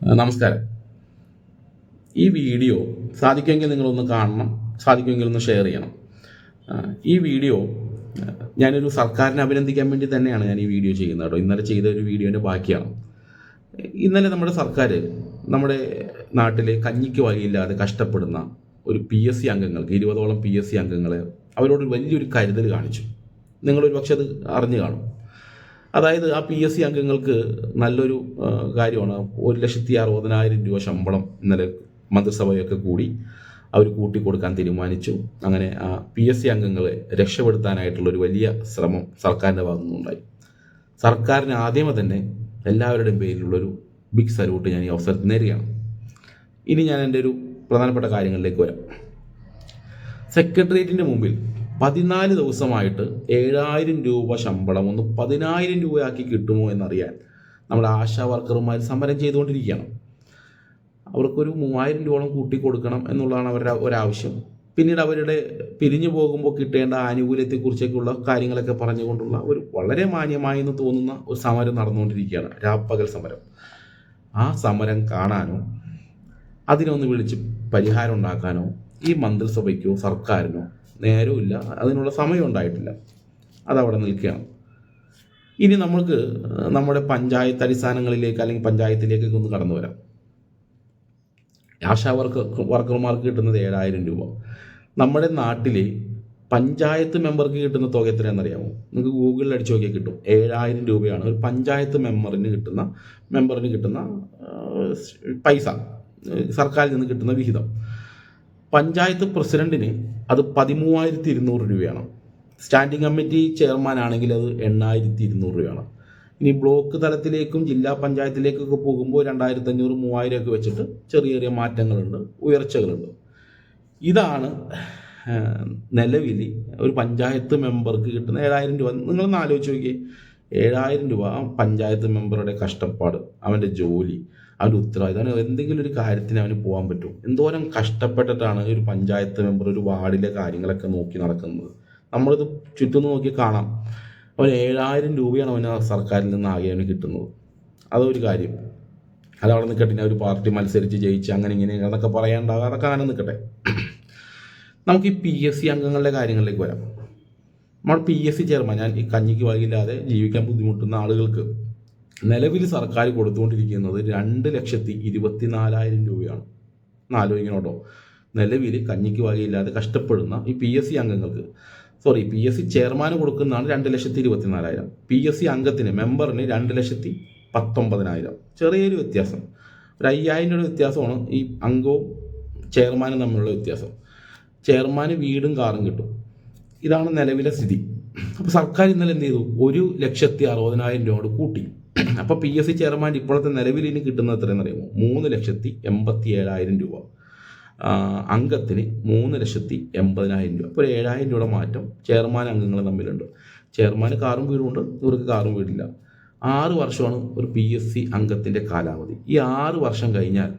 നമസ്കാരം. ഈ വീഡിയോ സാധിക്കുമെങ്കിൽ നിങ്ങളൊന്ന് കാണണം സാധിക്കുമെങ്കിൽ ഒന്ന് ഷെയർ ചെയ്യണം. ഈ വീഡിയോ ഞാനൊരു സർക്കാരിനെ അഭിനന്ദിക്കാൻ വേണ്ടി തന്നെയാണ് ഞാൻ ഈ വീഡിയോ ചെയ്യുന്നത് കേട്ടോ. ഇന്നലെ ചെയ്ത ഒരു വീഡിയോന്റെ ബാക്കിയാണ്. ഇന്നലെ നമ്മുടെ സർക്കാർ നമ്മുടെ നാട്ടിലെ കഞ്ഞിക്ക് വകയില്ലാതെ കഷ്ടപ്പെടുന്ന ഒരു പി എസ് സി അംഗങ്ങൾക്ക് ഇരുപതോളം പി എസ് സി അംഗങ്ങളെ അവരോട് വലിയൊരു കരുതൽ കാണിച്ചു. നിങ്ങളൊരു പക്ഷെ അത് അറിഞ്ഞു കാണും. അതായത് ആ പി എസ് സി അംഗങ്ങൾക്ക് നല്ലൊരു കാര്യമാണ്. ഒരു ലക്ഷത്തി അറുപതിനായിരം രൂപ ശമ്പളം ഇന്നലെ മന്ത്രിസഭയൊക്കെ കൂടി അവർ കൂട്ടിക്കൊടുക്കാൻ തീരുമാനിച്ചു. അങ്ങനെ ആ പി എസ് സി അംഗങ്ങളെ രക്ഷപ്പെടുത്താനായിട്ടുള്ള ഒരു വലിയ ശ്രമം സർക്കാരിന്റെ ഭാഗത്തു നിന്നുണ്ടായി സർക്കാരിന് ആദ്യമേ തന്നെ എല്ലാവരുടെയും പേരിലുള്ളൊരു ബിഗ് സല്യൂട്ട് ഞാൻ ഈ അവസരത്തിൽ നേരുകയാണ്. ഇനി ഞാൻ എന്റെ ഒരു പ്രധാനപ്പെട്ട കാര്യങ്ങളിലേക്ക് വരാം. സെക്രട്ടേറിയറ്റിന്റെ മുമ്പിൽ പതിനാല് ദിവസമായിട്ട് ഏഴായിരം രൂപ ശമ്പളം ഒന്ന് പതിനായിരം രൂപയാക്കി കിട്ടുമോ എന്നറിയാൻ നമ്മുടെ ആശാ വർക്കർമാർ സമരം ചെയ്തുകൊണ്ടിരിക്കുകയാണ്. അവർക്കൊരു മൂവായിരം രൂപയോളം കൂട്ടി കൊടുക്കണം എന്നുള്ളതാണ് അവരുടെ ഒരാവശ്യം. പിന്നീട് അവരുടെ പിരിഞ്ഞു പോകുമ്പോൾ കിട്ടേണ്ട ആനുകൂല്യത്തെക്കുറിച്ചൊക്കെയുള്ള കാര്യങ്ങളൊക്കെ പറഞ്ഞുകൊണ്ടുള്ള ഒരു വളരെ മാന്യമായി എന്ന് തോന്നുന്ന ഒരു സമരം നടന്നുകൊണ്ടിരിക്കുകയാണ്. രാപ്പകൽ സമരം. ആ സമരം കാണാനോ അതിനൊന്ന് വിളിച്ച് പരിഹാരം ഉണ്ടാക്കാനോ ഈ മന്ത്രിസഭയ്ക്കോ സർക്കാരിനോ നേരമില്ല അതിനുള്ള സമയം ഉണ്ടായിട്ടില്ല അതവിടെ നിൽക്കുകയാണ്. ഇനി നമുക്ക് നമ്മുടെ പഞ്ചായത്ത് അടിസ്ഥാനങ്ങളിലേക്ക് അല്ലെങ്കിൽ പഞ്ചായത്തിലേക്കൊക്കെ ഒന്ന് കടന്നു വരാം. ആശാ വർക്ക് വർക്കർമാർക്ക് കിട്ടുന്നത് ഏഴായിരം രൂപ. നമ്മുടെ നാട്ടിൽ പഞ്ചായത്ത് മെമ്പർക്ക് കിട്ടുന്ന തുക എത്രയാണെന്നറിയാമോ? നിങ്ങൾക്ക് ഗൂഗിളിൽ അടിച്ചു നോക്കിയാൽ കിട്ടും. ഏഴായിരം രൂപയാണ് ഒരു പഞ്ചായത്ത് മെമ്പറിന് കിട്ടുന്ന മെമ്പറിന് കിട്ടുന്ന പൈസ. സർക്കാരിൽ നിന്ന് കിട്ടുന്ന വിഹിതം. പഞ്ചായത്ത് പ്രസിഡന്റിന് അത് പതിമൂവായിരത്തി ഇരുന്നൂറ് രൂപയാണ്. സ്റ്റാൻഡിംഗ് കമ്മിറ്റി ചെയർമാൻ ആണെങ്കിൽ അത് എണ്ണായിരത്തി ഇരുന്നൂറ് രൂപയാണ്. ഇനി ബ്ലോക്ക് തലത്തിലേക്കും ജില്ലാ പഞ്ചായത്തിലേക്കൊക്കെ പോകുമ്പോൾ രണ്ടായിരത്തി അഞ്ഞൂറ് മൂവായിരം ഒക്കെ വെച്ചിട്ട് ചെറിയ ചെറിയ മാറ്റങ്ങളുണ്ട് ഉയർച്ചകളുണ്ട്. ഇതാണ് നിലവിൽ ഒരു പഞ്ചായത്ത് മെമ്പർക്ക് കിട്ടുന്ന ഏഴായിരം രൂപ. നിങ്ങളൊന്ന് ആലോചിച്ച് നോക്കിയേ. ഏഴായിരം രൂപ പഞ്ചായത്ത് മെമ്പറുടെ കഷ്ടപ്പാട് അവന്റെ ജോലി അവന്റെ ഉത്തരവാദിത്തം അവന് എന്തെങ്കിലും ഒരു കാര്യത്തിന് അവന് പോകാൻ പറ്റും. എന്തോരം കഷ്ടപ്പെട്ടിട്ടാണ് ഒരു പഞ്ചായത്ത് മെമ്പർ ഒരു വാർഡിലെ കാര്യങ്ങളൊക്കെ നോക്കി നടക്കുന്നത്. നമ്മളിത് ചുറ്റും നോക്കി കാണാം. അവൻ ഏഴായിരം രൂപയാണ് അവന് സർക്കാരിൽ നിന്ന് ആകെ അവന് കിട്ടുന്നത്. അതൊരു കാര്യം. അത് അവിടെ നിൽക്കട്ടെ ഒരു പാർട്ടി മത്സരിച്ച് ജയിച്ച് അങ്ങനെ ഇങ്ങനെ അതൊക്കെ പറയാനുണ്ടാകാം. അതൊക്കെ അങ്ങനെ നിൽക്കട്ടെ. നമുക്ക് ഈ പി എസ് സി അംഗങ്ങളുടെ കാര്യങ്ങളിലേക്ക് വരാം. നമ്മൾ പി എസ് സി ചെയർമാൻ ഞാൻ ഈ കഞ്ഞിക്ക് വകയില്ലാതെ ജീവിക്കാൻ ബുദ്ധിമുട്ടുന്ന ആളുകൾക്ക് നിലവിൽ സർക്കാർ കൊടുത്തുകൊണ്ടിരിക്കുന്നത് രണ്ട് ലക്ഷത്തി ഇരുപത്തിനാലായിരം രൂപയാണ്. ഒന്ന് ആലോചിക്കണം കേട്ടോ നിലവിൽ കഞ്ഞിക്ക് വകയില്ലാതെ കഷ്ടപ്പെടുന്ന ഈ പി എസ് സി അംഗങ്ങൾക്ക് സോറി പി എസ് സി ചെയർമാന് കൊടുക്കുന്നതാണ് രണ്ട് ലക്ഷത്തി ഇരുപത്തിനാലായിരം. പി എസ് സി അംഗത്തിന് മെമ്പറിന് രണ്ട് ലക്ഷത്തി പത്തൊമ്പതിനായിരം. ചെറിയൊരു വ്യത്യാസം. ഒരു അയ്യായിരം രൂപ വ്യത്യാസമാണ് ഈ അംഗവും ചെയർമാനും തമ്മിലുള്ള വ്യത്യാസം. ചെയർമാന് വീടും കാറും കിട്ടും. ഇതാണ് നിലവിലെ സ്ഥിതി. അപ്പോൾ സർക്കാർ ഇന്നലെ എന്ത് ചെയ്തു? ഒരു ലക്ഷത്തി അറുപതിനായിരം രൂപയോട് കൂട്ടി. അപ്പോൾ പി എസ് സി ചെയർമാൻ ഇപ്പോഴത്തെ നിലവിൽ ഇനി കിട്ടുന്ന എത്രയെന്ന് അറിയുമോ മൂന്ന് ലക്ഷത്തി എൺപത്തി ഏഴായിരം രൂപ അംഗത്തിന് മൂന്ന് ലക്ഷത്തി എൺപതിനായിരം രൂപ. അപ്പോൾ ഒരു ഏഴായിരം രൂപയുടെ മാറ്റം ചെയർമാൻ അംഗങ്ങൾ തമ്മിലുണ്ട്. ചെയർമാന് കാറും വീടുമുണ്ട് ഇവർക്ക് കാറും വീടില്ല. ആറ് വർഷമാണ് ഒരു പി എസ് സി അംഗത്തിന്റെ കാലാവധി. ഈ ആറ് വർഷം കഴിഞ്ഞാൽ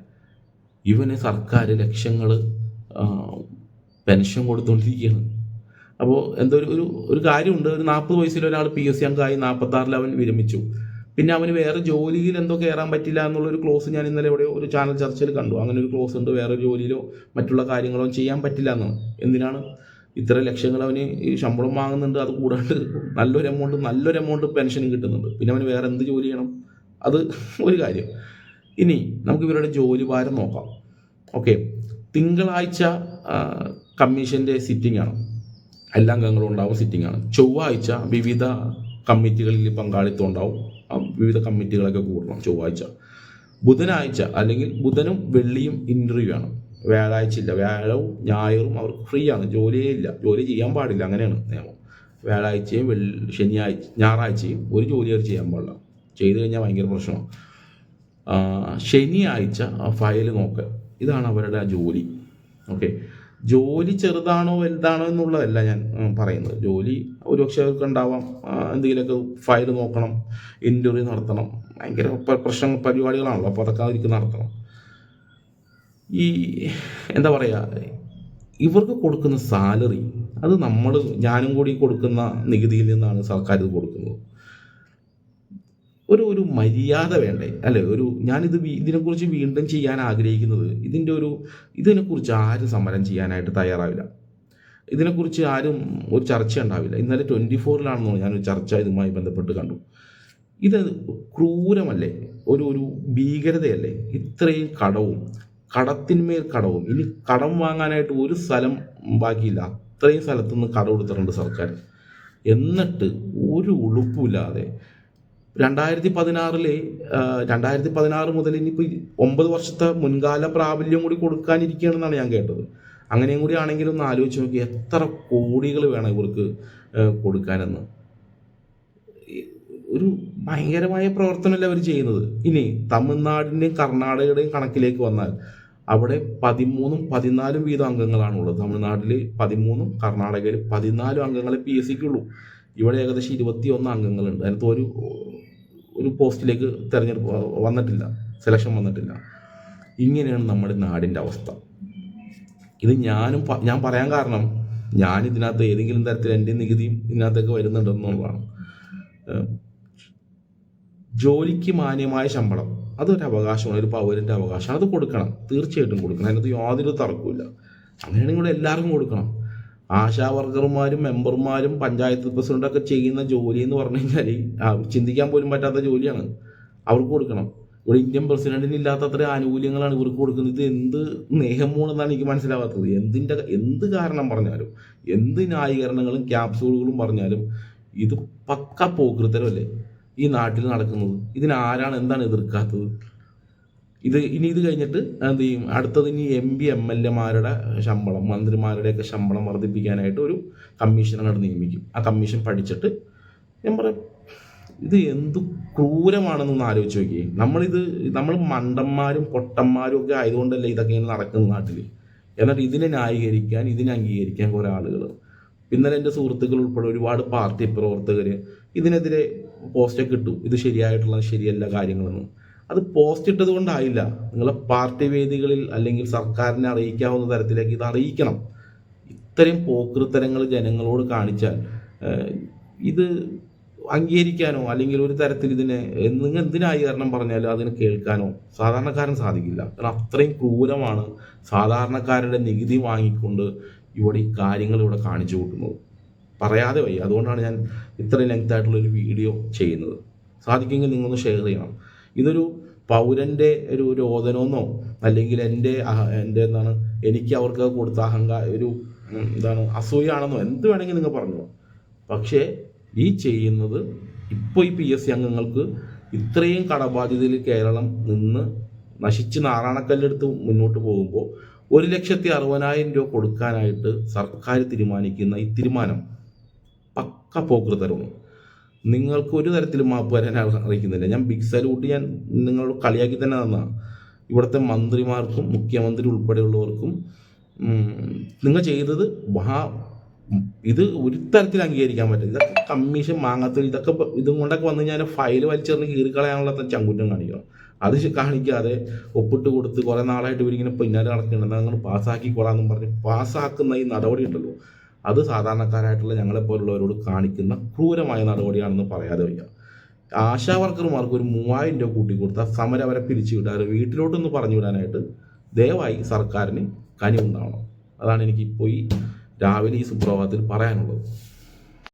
ഇവന് സർക്കാർ ലക്ഷങ്ങൾ പെൻഷൻ കൊടുത്തുകൊണ്ടിരിക്കുകയാണ് അപ്പോൾ എന്തോ ഒരു ഒരു കാര്യമുണ്ട്. ഒരു നാൽപ്പത് വയസ്സിൽ ഒരാൾ പി എസ് സി അംഗമായി നാൽപ്പത്താറിൽ അവൻ വിരമിച്ചു. പിന്നെ അവന് വേറെ ജോലിയിൽ എന്തോ കയറാൻ പറ്റില്ല എന്നുള്ളൊരു ക്ലോസ് ഞാൻ ഇന്നലെ എവിടെയോ ഒരു ചാനൽ ചർച്ചയിൽ കണ്ടു. അങ്ങനെ ഒരു ക്ലോസ് ഉണ്ട്. വേറെ ജോലിയിലോ മറ്റുള്ള കാര്യങ്ങളോ ചെയ്യാൻ പറ്റില്ല എന്നാണ്. എന്തിനാണ്? ഇത്ര ലക്ഷങ്ങൾ അവന് ഈ ശമ്പളം വാങ്ങുന്നുണ്ട്. അത് കൂടാണ്ട് നല്ലൊരു എമൗണ്ട് നല്ലൊരു എമൗണ്ട് പെൻഷനും കിട്ടുന്നുണ്ട്. പിന്നെ അവന് വേറെ എന്ത് ജോലി ചെയ്യണം? അത് ഒരു കാര്യം. ഇനി നമുക്ക് ഇവരുടെ ജോലി ഭാരം നോക്കാം. ഓക്കെ തിങ്കളാഴ്ച കമ്മീഷന്റെ സിറ്റിംഗ് ആണ്. എല്ലാ അംഗങ്ങളും ഉണ്ടാവും സിറ്റിംഗ് ആണ്. ചൊവ്വാഴ്ച വിവിധ കമ്മിറ്റികളിൽ പങ്കാളിത്തം ഉണ്ടാവും. വിവിധ കമ്മിറ്റികളൊക്കെ കൂടണം ചൊവ്വാഴ്ച. ബുധനാഴ്ച അല്ലെങ്കിൽ ബുധനും വെള്ളിയും ഇന്റർവ്യൂ ആണ്. വ്യാഴാഴ്ച ഇല്ല. വ്യാഴവും ഞായറും അവർക്ക് ഫ്രീ ആണ്. ജോലിയേ ഇല്ല. ജോലി ചെയ്യാൻ പാടില്ല. അങ്ങനെയാണ് നിയമം. വ്യാഴാഴ്ചയും വെള്ളി ശനിയാഴ്ച ഞായറാഴ്ചയും ഒരു ജോലി അവർ ചെയ്യാൻ പാടില്ല. ചെയ്തു കഴിഞ്ഞാൽ ഭയങ്കര പ്രശ്നമാണ്. ശനിയാഴ്ച ഫയൽ നോക്കുക ഇതാണ് അവരുടെ ജോലി. ഓക്കെ ജോലി ചെറുതാണോ വലുതാണോ എന്നുള്ളതല്ല ഞാൻ പറയുന്നത്. ജോലി ഒരുപക്ഷെ അവർക്ക് ഉണ്ടാവാം എന്തെങ്കിലുമൊക്കെ ഫയൽ നോക്കണം ഇന്റർവ്യൂ നടത്തണം. ഭയങ്കര പ്രശ്ന പരിപാടികളാണല്ലോ. അപ്പോൾ അതൊക്കെ അവർക്ക് നടത്തണം. ഈ എന്താ പറയുക ഇവർക്ക് കൊടുക്കുന്ന സാലറി അത് നമ്മൾ ഞാനും കൂടി കൊടുക്കുന്ന നികുതിയിൽ നിന്നാണ് സർക്കാർ ഇത് കൊടുക്കുന്നത്. ഒരു ഒരു മര്യാദ വേണ്ടേ? അല്ലേ? ഒരു ഞാനിത് ഇതിനെക്കുറിച്ച് വീണ്ടും ചെയ്യാൻ ആഗ്രഹിക്കുന്നത് ഇതിന്റെ ഒരു ഇതിനെക്കുറിച്ച് ആരും സമരം ചെയ്യാനായിട്ട് തയ്യാറാവില്ല. ഇതിനെക്കുറിച്ച് ആരും ഒരു ചർച്ച ഉണ്ടാവില്ല. ഇന്നലെ ട്വന്റി ഫോറിലാണെന്നോ ഞാനൊരു ചർച്ച ഇതുമായി ബന്ധപ്പെട്ട് കണ്ടു. ഇത് ക്രൂരമല്ലേ? ഒരു ഒരു ഭീകരതയല്ലേ? ഇത്രയും കടവും കടത്തിന്മേൽ കടവും. ഇനി കടം വാങ്ങാനായിട്ട് ഒരു സ്ഥലം ബാക്കിയില്ല. അത്രയും സ്ഥലത്തുനിന്ന് കടം കൊടുത്തിട്ടുണ്ട് സർക്കാർ. എന്നിട്ട് ഒരു ഉളുപ്പില്ലാതെ രണ്ടായിരത്തി പതിനാറിലെ രണ്ടായിരത്തി പതിനാറ് മുതൽ ഇനിയിപ്പോൾ ഒമ്പത് വർഷത്തെ മുൻകാല പ്രാബല്യം കൂടി കൊടുക്കാനിരിക്കുകയാണെന്നാണ് ഞാൻ കേട്ടത്. അങ്ങനെയും കൂടി ആണെങ്കിലും ഒന്ന് ആലോചിച്ച് നോക്കി എത്ര കോടികൾ വേണം ഇവർക്ക് കൊടുക്കാനെന്ന്. ഒരു ഭയങ്കരമായ പ്രവർത്തനമല്ല അവർ ചെയ്യുന്നത്? ഇനി തമിഴ്നാടിന്റെയും കർണാടകയുടെയും കണക്കിലേക്ക് വന്നാൽ അവിടെ പതിമൂന്നും പതിനാലും വീതം അംഗങ്ങളാണുള്ളത്. തമിഴ്നാട്ടിൽ പതിമൂന്നും കർണാടകയിൽ പതിനാലും അംഗങ്ങളെ പി എസ് സിക്കുള്ളൂ ഇവിടെ ഏകദേശം ഇരുപത്തി ഒന്ന് അംഗങ്ങളുണ്ട്. അതിനകത്ത് ഒരു ഒരു പോസ്റ്റിലേക്ക് തിരഞ്ഞെടുപ്പ് വന്നിട്ടില്ല. സെലക്ഷൻ വന്നിട്ടില്ല. ഇങ്ങനെയാണ് നമ്മുടെ നാടിന്റെ അവസ്ഥ. ഇത് ഞാനും ഞാൻ പറയാൻ കാരണം ഞാൻ ഇതിനകത്ത് ഏതെങ്കിലും തരത്തിൽ എന്റെ നികുതിയും ഇതിനകത്തേക്ക് വരുന്നുണ്ടെന്നുള്ളതാണ് ജോലിക്ക് മാന്യമായ ശമ്പളം. അതൊരു അവകാശമാണ്. ഒരു പൗരന്റെ അവകാശമാണ്. അത് കൊടുക്കണം. തീർച്ചയായിട്ടും കൊടുക്കണം. അതിനകത്ത് യാതൊരു തർക്കമില്ല അങ്ങനെയാണെങ്കിൽ ഇവിടെ എല്ലാവർക്കും കൊടുക്കണം. ആശാ വർക്കർമാരും മെമ്പർമാരും പഞ്ചായത്ത് പ്രസിഡന്റൊക്കെ ചെയ്യുന്ന ജോലി എന്ന് പറഞ്ഞു കഴിഞ്ഞാൽ ചിന്തിക്കാൻ പോലും പറ്റാത്ത ജോലിയാണ്. അവർക്ക് കൊടുക്കണം. ഇവിടെ ഇന്ത്യൻ പ്രസിഡന്റിന് ഇല്ലാത്ത അത്ര ആനുകൂല്യങ്ങളാണ് ഇവർക്ക് കൊടുക്കുന്നത്. ഇത് എന്ത് നിയമമാണെന്നാണ് എനിക്ക് മനസ്സിലാവാത്തത്. എന്തിന്റെ എന്ത് കാരണം പറഞ്ഞാലും എന്ത് ന്യായീകരണങ്ങളും ക്യാപ്സൂളുകളും പറഞ്ഞാലും ഇത് പക്ക പോകൃത്തരമല്ലേ ഈ നാട്ടിൽ നടക്കുന്നത്? ഇതിനാരാണ് എന്താണ് എതിർക്കാത്തത്? ഇത് ഇനി ഇത് കഴിഞ്ഞിട്ട് എന്ത് ചെയ്യും? അടുത്തത് ഇനി എം പി എം എൽ എമാരുടെ ശമ്പളം മന്ത്രിമാരുടെയൊക്കെ ശമ്പളം വർദ്ധിപ്പിക്കാനായിട്ട് ഒരു കമ്മീഷൻ അങ്ങോട്ട് നിയമിക്കും. ആ കമ്മീഷൻ പഠിച്ചിട്ട് ഞാൻ പറയാം ഇത് എന്ത് ക്രൂരമാണെന്നൊന്ന് ആലോചിച്ച് നോക്കിയേ. നമ്മളിത് നമ്മൾ മണ്ടന്മാരും പൊട്ടന്മാരും ഒക്കെ ആയതുകൊണ്ടല്ലേ ഇതൊക്കെ ഇങ്ങനെ നടക്കുന്ന നാട്ടിൽ എന്നിട്ട് ഇതിനെ ന്യായീകരിക്കാൻ ഇതിനെ അംഗീകരിക്കാൻ കുറേ ആളുകൾ ഇന്നലെ എന്റെ സുഹൃത്തുക്കൾ ഉൾപ്പെടെ ഒരുപാട് പാർട്ടി പ്രവർത്തകർ ഇതിനെതിരെ പോസ്റ്റൊക്കെ ഇട്ടു. ഇത് ശരിയായിട്ടുള്ള ശരിയല്ല കാര്യങ്ങളൊന്നും. അത് പോസ്റ്റ് ഇട്ടത് കൊണ്ടായില്ല. നിങ്ങളെ പാർട്ടി വേദികളിൽ അല്ലെങ്കിൽ സർക്കാരിനെ അറിയിക്കാവുന്ന തരത്തിലേക്ക് ഇത് അറിയിക്കണം. ഇത്രയും പോക്കൃത്തരങ്ങൾ ജനങ്ങളോട് കാണിച്ചാൽ ഇത് അംഗീകരിക്കാനോ അല്ലെങ്കിൽ ഒരു തരത്തിൽ ഇതിനെ നിങ്ങൾ എന്തിനായി കാരണം പറഞ്ഞാലും അതിനെ കേൾക്കാനോ സാധാരണക്കാരൻ സാധിക്കില്ല. കാരണം അത്രയും ക്രൂരമാണ് സാധാരണക്കാരുടെ നികുതി വാങ്ങിക്കൊണ്ട് ഇവിടെ ഈ കാര്യങ്ങൾ ഇവിടെ കാണിച്ചു കൂട്ടുന്നത്. പറയാതെ വയ്യ. അതുകൊണ്ടാണ് ഞാൻ ഇത്രയും ലെങ്ത് ആയിട്ടുള്ള ഒരു വീഡിയോ ചെയ്യുന്നത്. സാധിക്കുമെങ്കിൽ നിങ്ങളൊന്ന് ഷെയർ ചെയ്യണം. ഇതൊരു പൗരന്റെ ഒരു രോദനമെന്നോ അല്ലെങ്കിൽ എന്റെ എന്റെ എന്താണ് എനിക്ക് അവർക്ക് കൊടുത്ത അഹങ്കാര ഒരു എന്താണ് അസൂയാണെന്നോ എന്ത് വേണമെങ്കിൽ നിങ്ങൾ പറഞ്ഞു. പക്ഷേ ഈ ചെയ്യുന്നത് ഇപ്പോൾ ഈ പി എസ് സി അംഗങ്ങൾക്ക് ഇത്രയും കടബാധ്യതയിൽ കേരളം നിന്ന് നശിച്ച് നാറാണക്കല്ലെടുത്ത് മുന്നോട്ട് പോകുമ്പോൾ ഒരു ലക്ഷത്തി അറുപതിനായിരം രൂപ കൊടുക്കാനായിട്ട് സർക്കാർ തീരുമാനിക്കുന്ന ഈ തീരുമാനം പക്ക പോക്കൃതരമാണ് നിങ്ങൾക്ക് ഒരു തരത്തിലും മാപ്പ് വരാൻ അറിയിക്കുന്നില്ല. ഞാൻ ബിഗ് സല്യൂട്ട് ഞാൻ നിങ്ങളോട് കളിയാക്കി തന്നെ തന്നതാണ് ഇവിടുത്തെ മന്ത്രിമാർക്കും മുഖ്യമന്ത്രി ഉൾപ്പെടെയുള്ളവർക്കും നിങ്ങൾ ചെയ്തത് മഹാ ഇത് ഒരു തരത്തിൽ അംഗീകരിക്കാൻ പറ്റില്ല. ഇതൊക്കെ കമ്മീഷൻ മാങ്ങാത്ത ഇതൊക്കെ ഇതും കൊണ്ടൊക്കെ വന്നു കഴിഞ്ഞാൽ ഫയൽ വലിച്ചെറിഞ്ഞ് കീറിക്കളയാനുള്ള ചങ്കുറ്റം കാണിക്കണം. അത് കാണിക്കാതെ ഒപ്പിട്ട് കൊടുത്ത് കുറേ നാളായിട്ട് ഇവരിങ്ങനെ പിന്നാലെ നടക്കുന്നുണ്ട് നിങ്ങൾ പാസ്സാക്കിക്കോളാന്നും പറഞ്ഞ് പാസ്സാക്കുന്ന ഈ നടപടി ഉണ്ടല്ലോ. അത് സാധാരണക്കാരായിട്ടുള്ള ഞങ്ങളെപ്പോലുള്ളവരോട് കാണിക്കുന്ന ക്രൂരമായ നടപടിയാണെന്ന് പറയാതെ വയ്യ. ആശാ വർക്കർമാർക്ക് ഒരു മൂവായിരം രൂപ കൂട്ടി കൊടുത്താൽ സമരം അവരെ പിരിച്ചു വിടാറ് വീട്ടിലോട്ടൊന്ന് പറഞ്ഞു വിടാനായിട്ട് ദയവായി സർക്കാരിന് കനിവുണ്ടാവണം. അതാണ് എനിക്ക് ഇപ്പോൾ ഈ രാവിലെ ഈ സുപ്രഭാതത്തിൽ പറയാനുള്ളത്.